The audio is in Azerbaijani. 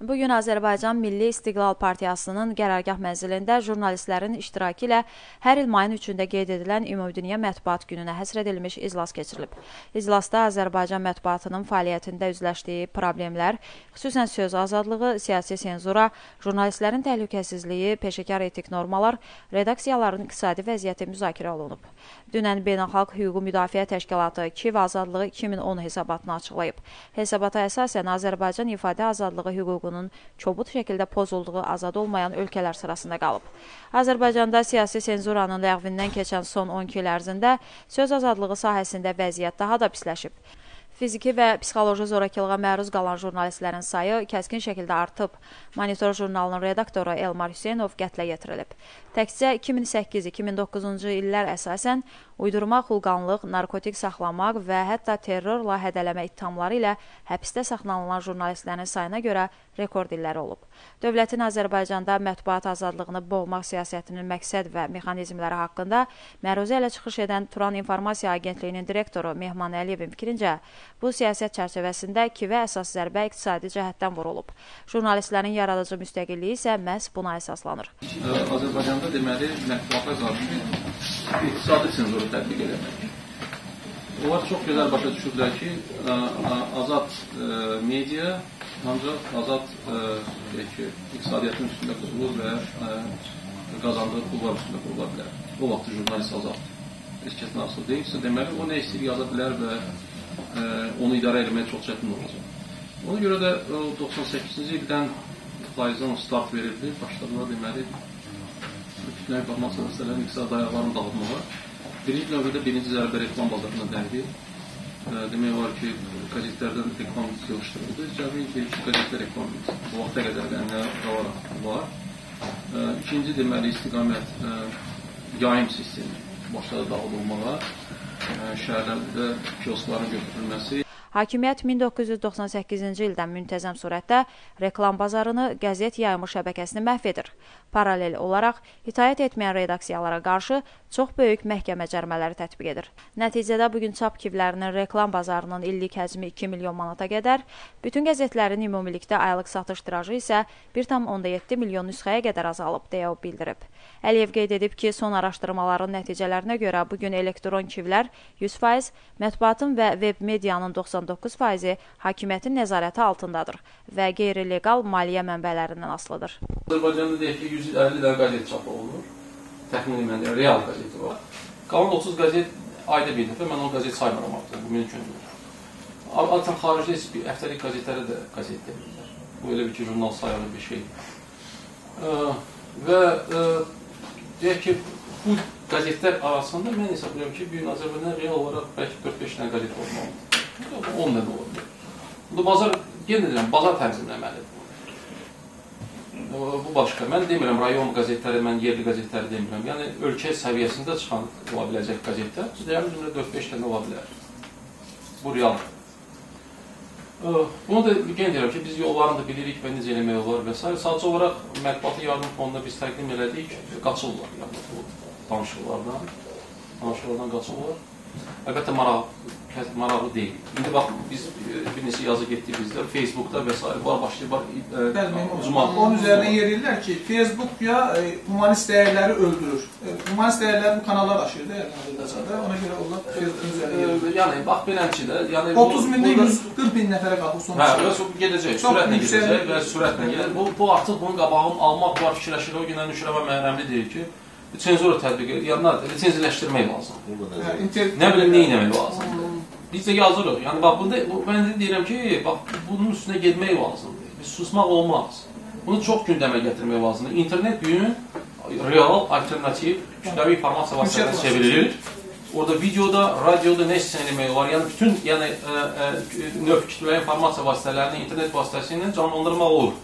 Bu gün Azərbaycan Milli İstiqlal Partiyasının qərargah mənzilində jurnalistlərin iştirakı ilə hər il mayın 3-də qeyd edilən Ümumdünya Mətbuat Gününə həsr edilmiş iclas keçirilib. İclasda Azərbaycan mətbuatının fəaliyyətində üzləşdiyi problemlər, xüsusən söz azadlığı, siyasi senzura, jurnalistlərin təhlükəsizliyi, peşəkar etik normalar, redaksiyaların iqtisadi vəziyyəti müzakirə olunub. Dünən Beynəlxalq Hüquqi Müdafiə Təşkilatı Kiyev azadlığı 2010 hesabatını açıqlayıb. Hesabata əsasən Azərbaycan ifadə azadlığı hüququ hüququnun kobud şəkildə pozulduğu azad olmayan ölkələr sırasında qalıb. Azərbaycanda siyasi senzuranın ləğvindən keçən son 12 il ərzində söz azadlığı sahəsində vəziyyət daha da pisləşib. Fiziki və psixoloji zorakılığa məruz qalan jurnalistlərin sayı kəskin şəkildə artıb. Monitor jurnalının redaktoru Elmar Hüseynov qətlə yetirilib. Təkcə 2008-2009-cu illər əsasən uydurma xulqanlıq, narkotik saxlamaq və hətta terrorla hədələmə ittihamları ilə həbsdə saxlanılan jurnalistlərin sayına görə rekord illəri olub. Dövlətin Azərbaycanda mətbuat azadlığını boğmaq siyasətinin məqsəd və mexanizmləri haqqında məruzə ilə çıxış edən Turan İnformasiya Agentliyinin direktoru Mehman Əliyevin fikrincə, bu siyasət çərçivəsində kivə əsas zərbə iqtisadi cəhətdən vurulub. Jurnalistlərin yaradıcı müstəqilliyi isə məhz buna əsaslanır. Azərbaycanda deməli mətbuata qarşı iqtisadi senzuru tətbiq eləmək. Onlar çox gözəl başa düşüblər ki, azad media ancaq azad deyək ki, iqtisadiyyatın üstündə qurulur və qazandığı pullar üstündə qurula bilər. O vaxt jurnalist azaddır. Heç kəsin asılı deyilsə, deməli o nə istəyir yaza bilər və ə, onu idarə etmək çox çətin olacaq. Ona görə də 98-ci ildən faizdən start verildi. Başladılar deməli informasiya vasitələrinin iqtisadi ayaqlarını dağıtmağa. Birinci növbədə birinci zərbə reklam bazarına dəydi demək olar ki, qəzetlərdən reklam yığışdırıldı. Cəmi ki, qəzetlər reklam bu vaxta qədər ənənə qalaraq var. İkinci deməli istiqamət yayım sistemi başladı dağıdılmağa. Şəhərlərdə kioskların götürülməsi Hakimiyyət 1998-ci ildən müntəzəm surətdə reklam bazarını qəzet yayımı şəbəkəsini məhv edir. Paralel olaraq itaət etməyən redaksiyalara qarşı çox böyük məhkəmə cərmələri tətbiq edir. Nəticədə bugün çap kivlərinin reklam bazarının illik həcmi 2 milyon manata qədər, bütün qəzetlərin ümumilikdə aylıq satış tirajı isə 1,7 milyon nüsxəyə qədər azalıb, deyə o bildirib. Əliyev qeyd edib ki, son araşdırmaların nəticələrinə görə bugün elektron kivlər 100%, mətbuatın və veb medianın 90 99 faizi hakimiyyətin nəzarəti altındadır və qeyri-legal maliyyə mənbələrindən asılıdır. Azərbaycanda deyək ki, 150 dənə qəzet çap olunur. Təxminən yəni real qəzeti var. Qalan 30 qəzet ayda bir dəfə mən o qəzet saymıram artıq, bu mümkündür. Adətən xaricdə heç bir həftəlik qəzetlərə də qəzet demirlər. Bu elə bir ki, jurnal sayılı bir şeydir. Və deyək ki, bu qəzetlər arasında mən hesablayıram ki, bir gün Azərbaycanda real olaraq bəlkə 4-5 dənə qəzet olmalıdır. 10 da olabilir. Bu bazar, yenə deyirəm, bazar tənzimləməlidir. Bu başqa. Mən demirəm, rayon qəzetləri, mən yerli qəzetləri demirəm. Yəni, ölkə səviyyəsində çıxan ola biləcək qəzetlər, deyəlim, cümlə 4-5 dənə ola bilər. Bu realdır. Bunu da yenə deyirəm ki, biz yollarını da bilirik və necə eləmək olar və s. Sadəcə olaraq mətbuatı yardım fonunda biz təqdim elədik, qaçırlar yəni bu danışıqlardan. Danışıqlardan qaçırlar. Əlbəttə maraq maraqlı deyil. İndi bax biz e, bir neçə yazı getdik bizdə Facebookda və s. var başlayır var uzman. Onun üzərinə yerirlər ki, Facebook ya e, humanist dəyərləri öldürür. E, humanist dəyərləri bu kanallar daşıyır da Azərbaycanda. Ona görə onlar Facebookun üzərinə yerirlər. Yəni bax beləmçi də, yəni 30 mindən 140 min nəfərə qalxır son. Hə, və gedəcək, sürətlə gedəcək və sürətlə gedir. Bu bu artıq bunun qabağını almaq var, fikirləşir. O gündən Nüşrəbə müəllimli deyir ki, senzura tətbiq edir. Yəni lisenziləşdirmək lazımdır. Nə bilim nə etmək lazımdır. Biz də yazırıq. Yəni bax bunda bu, mən də deyirəm ki, bax bunun üstünə getmək lazımdır. Biz susmaq olmaz. Bunu çox gündəmə gətirmək lazımdır. İnternet bu gün real, alternativ kütləvi informasiya vasitəsinə çevrilir. Orada videoda, radioda nə istəyən eləmək olar. Yəni bütün yəni ə, ə, növ kütləvi informasiya vasitələrini internet vasitəsilə canlandırmaq olur.